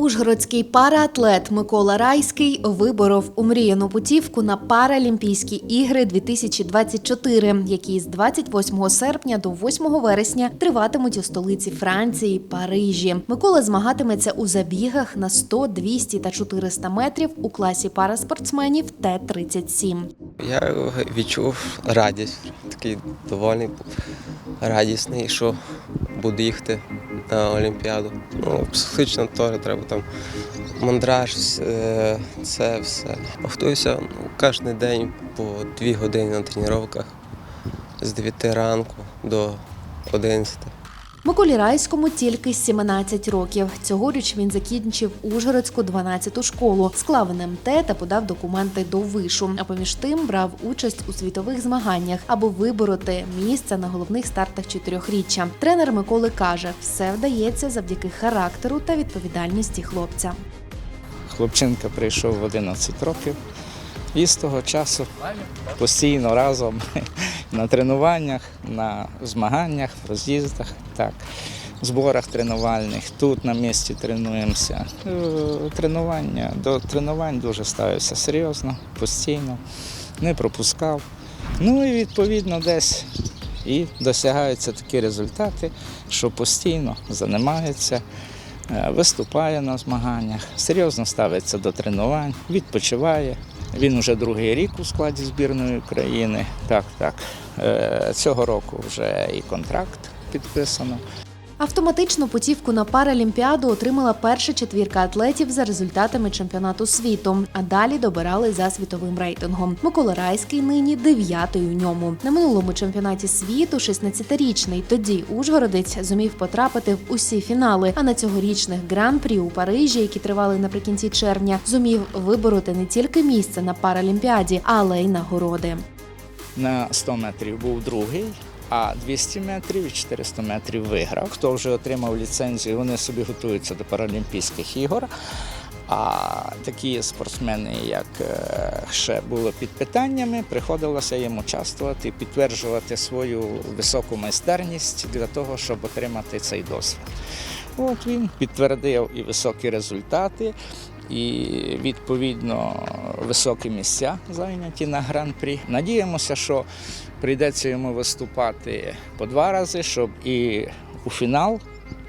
Ужгородський параатлет Микола Райський виборов умріяну путівку на Паралімпійські ігри 2024, які з 28 серпня до 8 вересня триватимуть у столиці Франції Парижі. Микола змагатиметься у забігах на 100, 200 та 400 метрів у класі параспортсменів Т-37. Я відчув радість, такий довольний, радісний, що буду їхати на Олімпіаду. Ну, психічно теж треба там мандраж, е, це все. Готуюся кожен день по дві години на тренуваннях з 9 ранку до 11. Миколі Райському тільки 17 років. Цьогоріч він закінчив Ужгородську 12-ту школу, склав НМТ та подав документи до вишу. А поміж тим брав участь у світових змаганнях, аби вибороти місце на головних стартах чотирьохріччя. Тренер Миколи каже, все вдається завдяки характеру та відповідальності хлопця. Хлопчинка прийшов в 11 років і з того часу постійно разом на тренуваннях, на змаганнях, роз'їздах, так, зборах тренувальних, тут на місці тренуємося. Е, Тренування, до тренувань дуже ставився серйозно, постійно, не пропускав. Ну і відповідно десь і досягаються такі результати, що постійно займається, е, виступає на змаганнях, серйозно ставиться до тренувань, відпочиває. Він уже другий рік у складі збірної України. Так, так. Е, Цього року вже і контракт підписано. Автоматичну путівку на Паралімпіаду отримала перша четвірка атлетів за результатами чемпіонату світу, а далі добирали за світовим рейтингом. Микола Райський нині дев'ятий у ньому. На минулому чемпіонаті світу 16-річний тоді Ужгородець зумів потрапити в усі фінали. А на цьогорічних гран-прі у Парижі, які тривали наприкінці червня, зумів вибороти не тільки місце на Паралімпіаді, але й нагороди. На 100 метрів був другий, а 200 метрів і 400 метрів виграв. Хто вже отримав ліцензію, вони собі готуються до Паралімпійських ігор. А такі спортсмени, як е, ще були під питаннями, приходилося їм участвувати підтверджувати свою високу майстерність для того, щоб отримати цей досвід. От він підтвердив і високі результати, і відповідно високі місця зайняті на гран-прі. Надіємося, що прийдеться йому виступати по два рази, щоб і у фінал,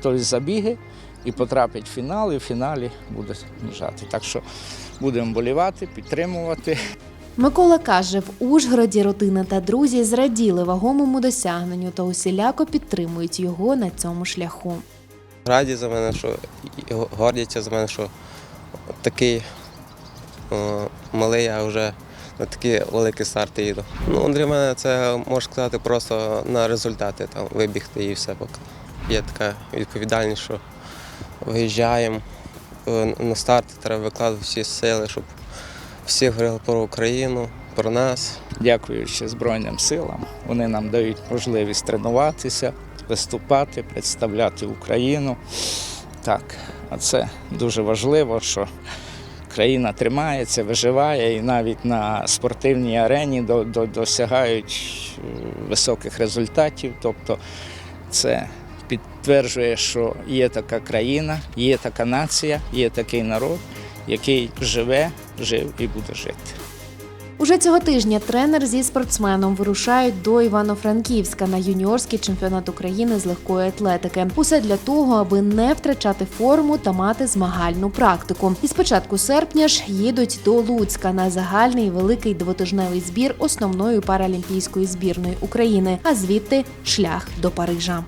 тобто забіги, і потрапить в фінал, і в фіналі буде біжати. Так що будемо болівати, підтримувати. Микола каже, в Ужгороді родина та друзі зраділи вагомому досягненню та усіляко підтримують його на цьому шляху. Раді за мене, що гордяться за мене, що такий о, малий, а вже на такі великі старти їду. Ну, для мене це можна сказати просто на результати там вибігти і все поки. Є така відповідальність, що виїжджаємо е, на старт, треба викладати всі сили, щоб всі говорили про Україну, про нас. Дякуючи Збройним силам, вони нам дають можливість тренуватися, виступати, представляти Україну. Так, а це дуже важливо, що країна тримається, виживає і навіть на спортивній арені до, до, досягають е, високих результатів. Тобто це підтверджує, що є така країна, є така нація, є такий народ, який живе, жив і буде жити. Уже цього тижня тренер зі спортсменом вирушають до Івано-Франківська на юніорський чемпіонат України з легкої атлетики. Усе для того, аби не втрачати форму та мати змагальну практику. І з початку серпня ж їдуть до Луцька на загальний великий двотижневий збір основної паралімпійської збірної України, а звідти шлях до Парижа.